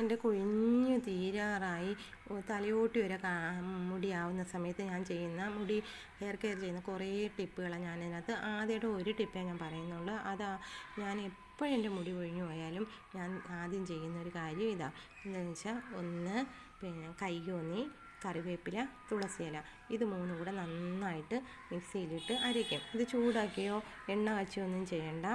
എന്റെ കുഴിഞ്ഞു തീരാറായി. തലയോട്ടി വരെ മുടിയാവുന്ന സമയത്ത് ഞാൻ ചെയ്യുന്ന മുടി ഹെയർ കെയർ ചെയ്യുന്ന കുറേ ടിപ്പുകളാണ് ഞാൻ ഇതിനകത്ത് ആദ്യമായിട്ട് ഒരു ടിപ്പേ ഞാൻ പറയുന്നുള്ളൂ. അതാ ഞാൻ എപ്പോഴും എന്റെ മുടി ഒഴിഞ്ഞു പോയാലും ഞാൻ ആദ്യം ചെയ്യുന്ന ഒരു കാര്യം ഇതാ. എന്താണെന്ന് വെച്ചാൽ ഒന്ന് പിന്നെ കൈ കയ്യോന്നി കറിവേപ്പില തുളസിയില ഇത് മൂന്നും കൂടെ നന്നായിട്ട് മിക്സിയിലിട്ട് അരയ്ക്കും. ഇത് ചൂടാക്കിയോ എണ്ണ കാച്ചിയോ ഒന്നും ചെയ്യണ്ട.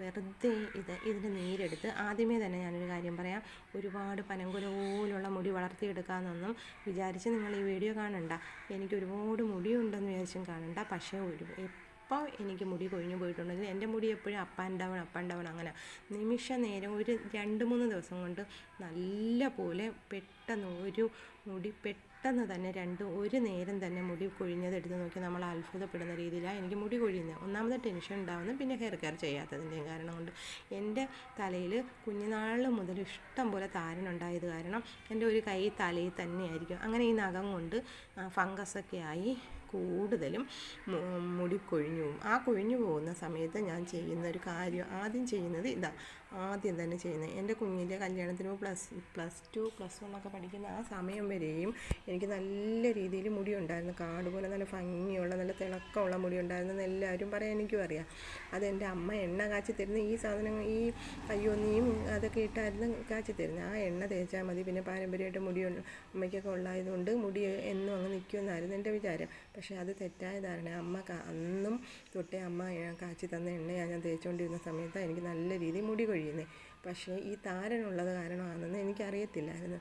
വെറുതെ ഇത് ഇതിന്റെ നീരെടുത്ത് ആദ്യമേ തന്നെ ഞാനൊരു കാര്യം പറയാം. ഒരുപാട് പനങ്കുല പോലുള്ള മുടി വളർത്തിയെടുക്കാമെന്നൊന്നും വിചാരിച്ച് നിങ്ങൾ ഈ വീഡിയോ കാണണ്ട. എനിക്ക് ഒരുപാട് മുടിയുണ്ടെന്ന് വിചാരിച്ചും കാണണ്ട. പക്ഷേ ഒരു എപ്പോൾ എനിക്ക് മുടി കൊഴിഞ്ഞു പോയിട്ടുണ്ടെങ്കിൽ എന്റെ മുടി എപ്പോഴും up and down up and down അങ്ങനെ. നിമിഷ നേരം ഒരു രണ്ട് മൂന്ന് ദിവസം കൊണ്ട് നല്ല പോലെ പെട്ടെന്ന് ഒരു മുടി പെട്ടെന്ന് തന്നെ രണ്ടും ഒരു നേരം തന്നെ മുടി കൊഴിഞ്ഞത് എടുത്ത് നോക്കി നമ്മൾ അത്ഭുതപ്പെടുന്ന രീതിയിലാണ് എനിക്ക് മുടി കൊഴിയുന്നത് ഒന്നാമത് ടെൻഷൻ ഉണ്ടാവുന്നു പിന്നെ ഹെയർ കെയർ ചെയ്യാത്തതിന്റെയും കാരണം കൊണ്ട് എന്റെ തലയിൽ കുഞ്ഞുനാൾ മുതൽ ഇഷ്ടം പോലെ താരനുണ്ടായത് കാരണം എന്റെ ഒരു കൈ തലയിൽ തന്നെയായിരിക്കും. അങ്ങനെ ഈ നഖം കൊണ്ട് ഫംഗസൊക്കെ ആയി കൂടുതലും മുടി കൊഴിഞ്ഞു പോകും ആ കൊഴിഞ്ഞു പോകുന്ന സമയത്ത് ഞാൻ ചെയ്യുന്ന ഒരു കാര്യം ആദ്യം ചെയ്യുന്നത് ഇതാ. ആദ്യം തന്നെ ചെയ്യുന്നത്. എന്റെ കുഞ്ഞിന്റെ കല്യാണത്തിന് plus plus two plus one ഒക്കെ പഠിക്കുന്ന ആ സമയം വരെയും എനിക്ക് നല്ല രീതിയിൽ മുടി ഉണ്ടായിരുന്നു കാട് പോലെ നല്ല ഭംഗിയുള്ള നല്ല തിളക്കമുള്ള മുടി ഉണ്ടായിരുന്നു എല്ലാവരും പറയാൻ എനിക്കും അറിയാം. അതെന്റെ അമ്മ എണ്ണ കാച്ചി തരുന്ന ഈ സാധനങ്ങൾ ഈ അയ്യോന്നിയും അതൊക്കെ ഇട്ടായിരുന്നു കാച്ചി തരുന്നത്. ആ എണ്ണ തേച്ചാൽ മതി. പിന്നെ പാരമ്പര്യമായിട്ട് മുടി അമ്മയ്ക്കൊക്കെ ഉള്ളായതുകൊണ്ട് മുടി എന്നും അങ്ങ് നിൽക്കുമെന്നായിരുന്നു എന്റെ വിചാരം. പക്ഷേ അത് തെറ്റായ ധാരണ അമ്മ അന്നും തൊട്ടേ അമ്മ കാച്ചി തന്ന എണ്ണയാണ് ഞാൻ തേച്ചുകൊണ്ടിരുന്ന സമയത്താണ് എനിക്ക് നല്ല രീതിയിൽ മുടി കൊഴിയുന്നത് പക്ഷേ ഈ താരനുള്ളത് കാരണമാണെന്ന് എനിക്കറിയത്തില്ലായിരുന്നു.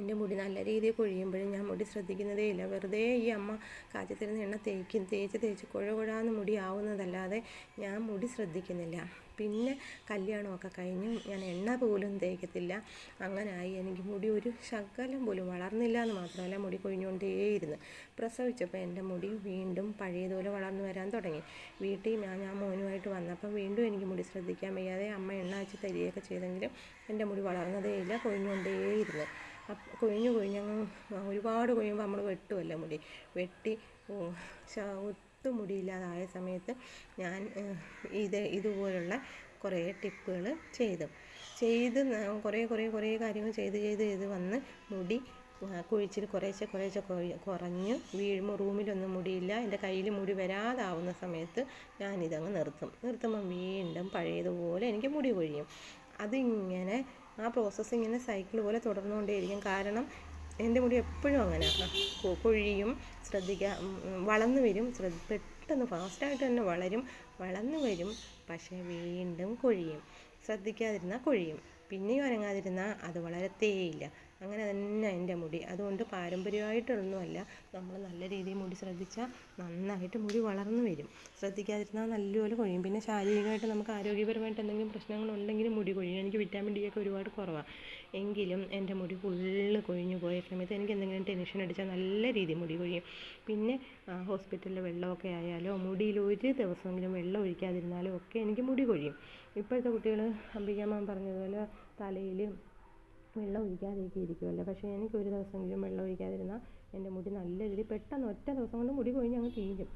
എന്റെ മുടി നല്ല രീതിയിൽ കൊഴിയുമ്പോഴും ഞാൻ മുടി ശ്രദ്ധിക്കുന്നതേ ഇല്ല. വെറുതെ ഈ അമ്മ കാച്ചത്തിരുന്ന തരുന്ന എണ്ണ തേക്കും തേച്ച് തേച്ച് കുഴ കുഴാന്ന് മുടി ആവുന്നതല്ലാതെ ഞാൻ മുടി ശ്രദ്ധിക്കുന്നില്ല. പിന്നെ കല്യാണമൊക്കെ കഴിഞ്ഞു ഞാൻ എണ്ണ പോലും തേക്കത്തില്ല. അങ്ങനായി എനിക്ക് മുടി ഒരു ശകലം പോലും വളർന്നില്ല എന്ന് മാത്രമല്ല മുടി കൊഴിഞ്ഞുകൊണ്ടേയിരുന്നു. പ്രസവിച്ചപ്പോൾ എന്റെ മുടി വീണ്ടും പഴയതുപോലെ വളർന്നു വരാൻ തുടങ്ങി. വീട്ടിൽ ഞാൻ ഞാൻ മോനുമായിട്ട് വന്നപ്പോൾ വീണ്ടും എനിക്ക് മുടി ശ്രദ്ധിക്കാൻ വയ്യാതെ അമ്മ എണ്ണ വെച്ച് തരികയൊക്കെ ചെയ്തെങ്കിലും എന്റെ മുടി വളർന്നതേയില്ല കൊഴിഞ്ഞുകൊണ്ടേയിരുന്നു. കൊഴിഞ്ഞു കൊഴിഞ്ഞങ്ങ് ഒരുപാട് കൊഴിയുമ്പോൾ നമ്മൾ വെട്ടുമല്ലോ മുടി. വെട്ടി ഒട്ടും മുടിയില്ലാതായ സമയത്ത് ഞാൻ ഇത് ഇതുപോലുള്ള കുറേ ടിപ്പുകൾ ചെയ്തു. ചെയ്ത് കുറേ കുറേ കുറേ കാര്യങ്ങൾ ചെയ്ത് ചെയ്ത് ചെയ്ത് വന്ന് മുടി കുഴിച്ചിൽ കുറേശ്ശെ കുറേശ്ശെ കുറഞ്ഞ് വീഴുമ്പോൾ റൂമിലൊന്നും മുടിയില്ല. എന്റെ കയ്യിൽ മുടി വരാതാവുന്ന സമയത്ത് ഞാനിതങ്ങ് നിർത്തും. നിർത്തുമ്പം വീണ്ടും പഴയതുപോലെ എനിക്ക് മുടി കൊഴിയും. അതിങ്ങനെ ആ പ്രോസസ്സ് ഇങ്ങനെ സൈക്കിൾ പോലെ തുടർന്നുകൊണ്ടേയിരിക്കും. കാരണം എന്റെ മുടി എപ്പോഴും അങ്ങനെ. കൊഴിയും ശ്രദ്ധിക്കുക വളർന്നു വരും. ശ്രദ്ധ പെട്ടെന്ന് ഫാസ്റ്റായിട്ട് തന്നെ വളരും. വളർന്നു വരും. പക്ഷേ വീണ്ടും കൊഴിയും. ശ്രദ്ധിക്കാതിരുന്നാൽ കൊഴിയും. പിന്നെയും അനങ്ങാതിരുന്നാൽ അത് വളരത്തേയില്ല. അങ്ങനെ തന്നെ എന്റെ മുടി. അതുകൊണ്ട് പാരമ്പര്യമായിട്ടൊന്നുമല്ല. നമ്മൾ നല്ല രീതിയിൽ മുടി ശ്രദ്ധിച്ചാൽ നന്നായിട്ട് മുടി വളർന്നു വരും. ശ്രദ്ധിക്കാതിരുന്നാൽ നല്ലപോലെ കൊഴിയും. പിന്നെ ശാരീരികമായിട്ട് നമുക്ക് ആരോഗ്യപരമായിട്ട് എന്തെങ്കിലും പ്രശ്നങ്ങളുണ്ടെങ്കിലും മുടി കൊഴിയും. എനിക്ക് വിറ്റാമിൻ ഡി ഒക്കെ ഒരുപാട് കുറവാണ് എങ്കിലും എന്റെ മുടി ഫുള്ള് കൊഴിഞ്ഞു പോയ സമയത്ത് എനിക്ക് എന്തെങ്കിലും ടെൻഷൻ അടിച്ചാൽ നല്ല രീതിയിൽ മുടി കൊഴിയും. പിന്നെ ഹോസ്പിറ്റലിലെ വെള്ളമൊക്കെ ആയാലോ മുടിയിൽ ഒരു ദിവസമെങ്കിലും വെള്ളം ഒഴിക്കാതിരുന്നാലോ ഒക്കെ എനിക്ക് മുടി കൊഴിയും. ഇപ്പോഴത്തെ കുട്ടികൾ അംബികാമ്മ പറഞ്ഞതുപോലെ തലയിൽ വെള്ളം ഒഴിക്കാതെയൊക്കെ ഇരിക്കുമല്ലോ പക്ഷേ എനിക്ക് ഒരു ദിവസമെങ്കിലും വെള്ളം ഒഴിക്കാതിരുന്നാൽ എന്റെ മുടി നല്ല രീതിയിൽ പെട്ടെന്ന് ഒറ്റ ദിവസം കൊണ്ട് മുടി കൊഴിഞ്ഞ് അങ്ങ് തീരും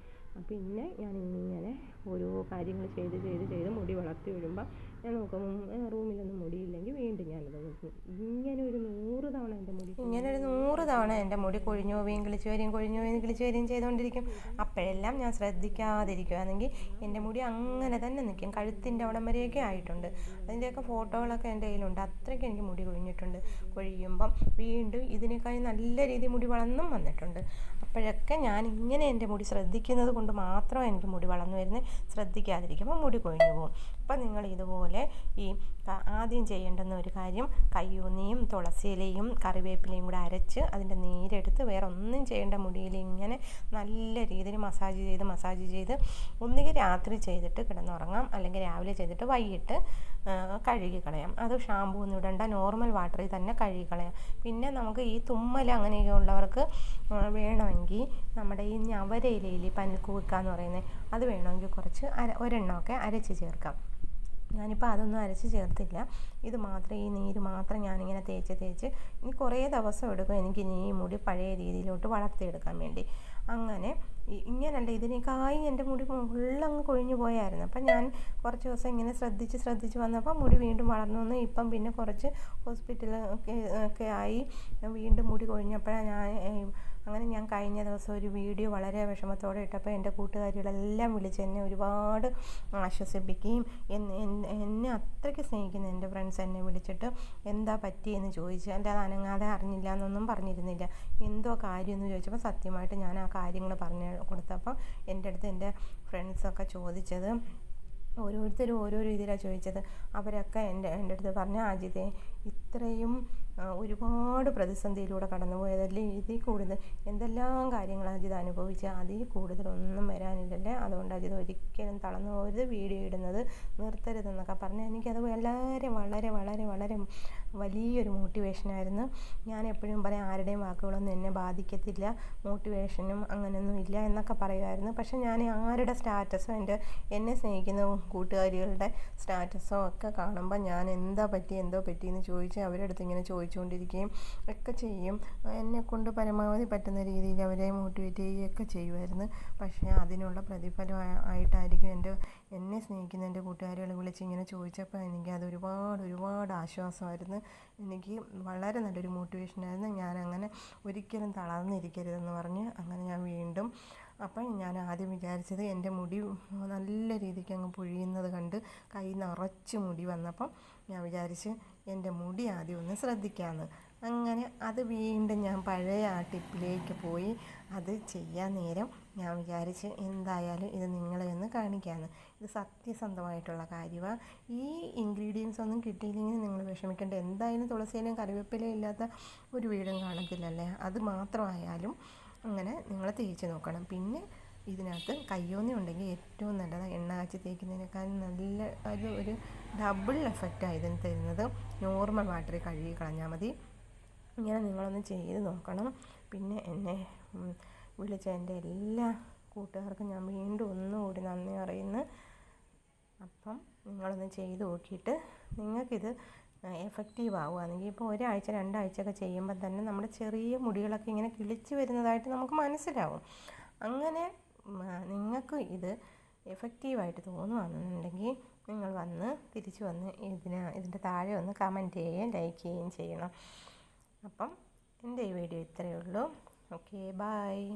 പിന്നെ ഞാൻ ഇങ്ങനെ ഓരോ കാര്യങ്ങൾ ചെയ്ത് ചെയ്ത് ചെയ്ത് മുടി വളർത്തി വരുമ്പോൾ ഞാൻ നോക്കും റൂമിലൊന്നും മുടിയില്ലെങ്കിൽ വീണ്ടും ഞാനത് നോക്കും. ഇങ്ങനെ ഒരു നൂറ് തവണ എന്റെ മുടി ഇങ്ങനെ ഒരു നൂറ് തവണ എന്റെ മുടി കൊഴിഞ്ഞു പോവുകയും കിളിച്ചു വരികയും കൊഴിഞ്ഞു പോവുകയും കിളിച്ചു വരികയും ചെയ്തുകൊണ്ടിരിക്കും. അപ്പോഴെല്ലാം ഞാൻ ശ്രദ്ധിക്കാതിരിക്കുകയാണെങ്കിൽ എന്റെ മുടി അങ്ങനെ തന്നെ നിൽക്കും. കഴുത്തിന്റെ അവിടം വരെയൊക്കെ ആയിട്ടുണ്ട്. അതിന്റെയൊക്കെ ഫോട്ടോകളൊക്കെ എന്റെ കയ്യിലുണ്ട്. അത്രയ്ക്ക് എനിക്ക് മുടി കൊഴിഞ്ഞിട്ടുണ്ട്. കൊഴിയുമ്പം വീണ്ടും ഇതിനേക്കാളും നല്ല രീതിയിൽ മുടി വളർന്നും വന്നിട്ടുണ്ട്. അപ്പോഴൊക്കെ ഞാൻ ഇങ്ങനെ എന്റെ മുടി ശ്രദ്ധിക്കുന്നത് കൊണ്ട് മാത്രം എനിക്ക് മുടി വളർന്നു വരുന്നത് ശ്രദ്ധിക്കാതിരിക്കുമ്പോൾ മുടി കൊഴിഞ്ഞു പോകും അപ്പം നിങ്ങൾ ഇതുപോലെ ഈ ആദ്യം ചെയ്യേണ്ടുന്ന ഒരു കാര്യം കയ്യൂന്നിയും തുളസിയിലയും കറിവേപ്പിലയും കൂടെ അരച്ച് അതിന്റെ നീരെടുത്ത് വേറെ ഒന്നും ചെയ്യേണ്ട മുടിയിൽ ഇങ്ങനെ നല്ല രീതിയിൽ മസാജ് ചെയ്ത് മസാജ് ചെയ്ത് ഒന്നുകിൽ രാത്രി ചെയ്തിട്ട് കിടന്നുറങ്ങാം അല്ലെങ്കിൽ രാവിലെ ചെയ്തിട്ട് വൈകിട്ട് കഴുകി കളയാം അത് ഷാമ്പൂ ഒന്നും ഇടണ്ട നോർമൽ വാട്ടറിൽ തന്നെ കഴുകി കളയാം പിന്നെ നമുക്ക് ഈ തുമ്മൽ അങ്ങനെയൊക്കെ ഉള്ളവർക്ക് വേണമെങ്കിൽ നമ്മുടെ ഈ ഞവരയിലയിൽ പനിക്കൂക്ക എന്ന് പറയുന്നത് അത് വേണമെങ്കിൽ കുറച്ച് അര ഒരെണ്ണമൊക്കെ അരച്ച് ചേർക്കാം. ഞാനിപ്പോൾ അതൊന്നും അരച്ച് ചേർത്തില്ല. ഇത് മാത്രം ഈ നീര് മാത്രം ഞാനിങ്ങനെ തേച്ച് തേച്ച് ഇനി കുറേ ദിവസം എടുക്കും എനിക്ക് ഇനി ഈ മുടി പഴയ രീതിയിലോട്ട് വളർത്തിയെടുക്കാൻ വേണ്ടി. അങ്ങനെ ഇങ്ങനല്ല ഇതിനേക്കായി എന്റെ മുടി ഫുള്ളങ്ങ് കൊഴിഞ്ഞു പോയായിരുന്നു. അപ്പം ഞാൻ കുറച്ച് ദിവസം ഇങ്ങനെ ശ്രദ്ധിച്ച് ശ്രദ്ധിച്ച് വന്നപ്പോൾ മുടി വീണ്ടും വളർന്നു വന്നു. ഇപ്പം പിന്നെ കുറച്ച് ഹോസ്പിറ്റലൊക്കെ ഒക്കെ ആയി വീണ്ടും മുടി കൊഴിഞ്ഞപ്പോഴാണ് ഞാൻ അങ്ങനെ ഞാൻ കഴിഞ്ഞ ദിവസം ഒരു വീഡിയോ വളരെ വിഷമത്തോടെ ഇട്ടപ്പോൾ എന്റെ കൂട്ടുകാരികളെല്ലാം വിളിച്ച് എന്നെ ഒരുപാട് ആശ്വസിപ്പിക്കുകയും എന്നെ അത്രയ്ക്ക് സ്നേഹിക്കുന്ന എന്റെ ഫ്രണ്ട്സ് എന്നെ വിളിച്ചിട്ട് എന്താ പറ്റിയെന്ന് ചോദിച്ചു അല്ലാതെ അനങ്ങാതെ അറിഞ്ഞില്ല എന്നൊന്നും പറഞ്ഞിരുന്നില്ല. എന്തോ കാര്യമെന്ന് ചോദിച്ചപ്പോൾ സത്യമായിട്ട് ഞാൻ ആ കാര്യങ്ങൾ പറഞ്ഞു കൊടുത്തപ്പോൾ എന്റെ അടുത്ത് എന്റെ ഫ്രണ്ട്സൊക്കെ ചോദിച്ചത് ഓരോരുത്തരും ഓരോ രീതിയിലാണ് ചോദിച്ചത്. അവരൊക്കെ എന്റെ എന്റെ അടുത്ത് പറഞ്ഞു അജിതേ ഇത്രയും ഒരുപാട് പ്രതിസന്ധിയിലൂടെ കടന്നു പോയതല്ലേ ഇതിൽ കൂടുതൽ എന്തെല്ലാം കാര്യങ്ങൾ അജിത് അനുഭവിച്ച് അതിൽ കൂടുതലൊന്നും വരാനില്ലല്ലേ? അതുകൊണ്ട് അജിത് ഒരിക്കലും തളർന്നു പോകരുത് വീഡിയോ ഇടുന്നത് നിർത്തരുതെന്നൊക്കെ പറഞ്ഞ് എനിക്കത് വളരെ വളരെ വളരെ വളരെ വലിയൊരു മോട്ടിവേഷനായിരുന്നു. ഞാൻ എപ്പോഴും പറയും ആരുടെയും വാക്കുകളൊന്നും എന്നെ ബാധിക്കത്തില്ല മോട്ടിവേഷനും അങ്ങനെയൊന്നും ഇല്ല എന്നൊക്കെ പറയുമായിരുന്നു. പക്ഷെ ഞാൻ ആരുടെ സ്റ്റാറ്റസോ എന്റെ എന്നെ സ്നേഹിക്കുന്ന കൂട്ടുകാരികളുടെ സ്റ്റാറ്റസോ ഒക്കെ കാണുമ്പോൾ ഞാൻ എന്താ പറ്റി എന്തോ പറ്റിയെന്ന് ചോദിച്ച് അവരുടെ അടുത്ത് ഇങ്ങനെ ചോദിച്ചുകൊണ്ടിരിക്കുകയും ഒക്കെ ചെയ്യും. എന്നെ കൊണ്ട് പരമാവധി പറ്റുന്ന രീതിയിൽ അവരെ മോട്ടിവേറ്റ് ചെയ്യുകയൊക്കെ ചെയ്യുമായിരുന്നു. പക്ഷേ അതിനുള്ള പ്രതിഫലം ആയിട്ടായിരിക്കും എന്റെ എന്നെ സ്നേഹിക്കുന്ന എന്റെ കൂട്ടുകാരികളെ വിളിച്ച് ഇങ്ങനെ ചോദിച്ചപ്പോൾ എനിക്ക് അത് ഒരുപാട് ഒരുപാട് ആശ്വാസമായിരുന്നു. എനിക്ക് വളരെ നല്ലൊരു മോട്ടിവേഷനായിരുന്നു ഞാൻ അങ്ങനെ ഒരിക്കലും തളർന്നിരിക്കരുതെന്ന് പറഞ്ഞ് അങ്ങനെ ഞാൻ വീണ്ടും അപ്പം ഞാൻ ആദ്യം വിചാരിച്ചത് എന്റെ മുടി നല്ല രീതിക്ക് അങ്ങ് പൊഴിയുന്നത് കണ്ട് കൈ നിറച്ച് മുടി വന്നപ്പം ഞാൻ വിചാരിച്ച് എന്റെ മുടി ആദ്യം ഒന്ന് ശ്രദ്ധിക്കാമെന്ന് അങ്ങനെ അത് വീണ്ടും ഞാൻ പഴയ ആ ടിപ്പിലേക്ക് പോയി അത് ചെയ്യാൻ നേരം ഞാൻ വിചാരിച്ച് എന്തായാലും ഇത് നിങ്ങളെ ഒന്ന് കാണിക്കാമെന്ന് ഇത് സത്യസന്ധമായിട്ടുള്ള കാര്യമാണ് ഈ ഇൻഗ്രീഡിയൻസ് ഒന്നും കിട്ടിയില്ലെങ്കിൽ നിങ്ങൾ വിഷമിക്കേണ്ട. എന്തായാലും തുളസിയിലും കറിവേപ്പിലയും ഇല്ലാത്ത ഒരു വീടും കാണത്തില്ലല്ലേ? അത് മാത്രമായാലും അങ്ങനെ നിങ്ങൾ തേച്ച് നോക്കണം. പിന്നെ ഇതിനകത്ത് കയ്യോന്നി ഉണ്ടെങ്കിൽ ഏറ്റവും നല്ലത് എണ്ണ കാച്ചി തേക്കുന്നതിനേക്കാൾ നല്ല അത് ഒരു ഡബിൾ എഫക്റ്റാണ് ഇതിന് തരുന്നത്. നോർമൽ വാട്ടറിൽ കഴുകി കളഞ്ഞാൽ മതി. ഇങ്ങനെ നിങ്ങളൊന്ന് ചെയ്ത് നോക്കണം. പിന്നെ എന്നെ വിളിച്ച എന്റെ എല്ലാ കൂട്ടുകാർക്കും ഞാൻ വീണ്ടും ഒന്നുകൂടി നന്ദി അറിയുന്നു അപ്പം നിങ്ങളൊന്ന് ചെയ്ത് നോക്കിയിട്ട് നിങ്ങൾക്കിത് എഫക്റ്റീവ് ആവുകയാണെങ്കിൽ ഇപ്പോൾ ഒരാഴ്ച രണ്ടാഴ്ചയൊക്കെ ചെയ്യുമ്പോൾ തന്നെ നമ്മുടെ ചെറിയ മുടികളൊക്കെ ഇങ്ങനെ കിളിച്ച് വരുന്നതായിട്ട് നമുക്ക് മനസ്സിലാവും. അങ്ങനെ നിങ്ങൾക്ക് ഇത് എഫക്റ്റീവായിട്ട് തോന്നുകയാണെന്നുണ്ടെങ്കിൽ നിങ്ങൾ വന്ന് തിരിച്ചു വന്ന് ഇതിന് ഇതിന്റെ താഴെ ഒന്ന് കമന്റ് ചെയ്യുകയും ലൈക്ക് ചെയ്യുകയും ചെയ്യണം. അപ്പം എന്റെ ഈ വീഡിയോ ഇത്രയേ ഉള്ളൂ. Okay bye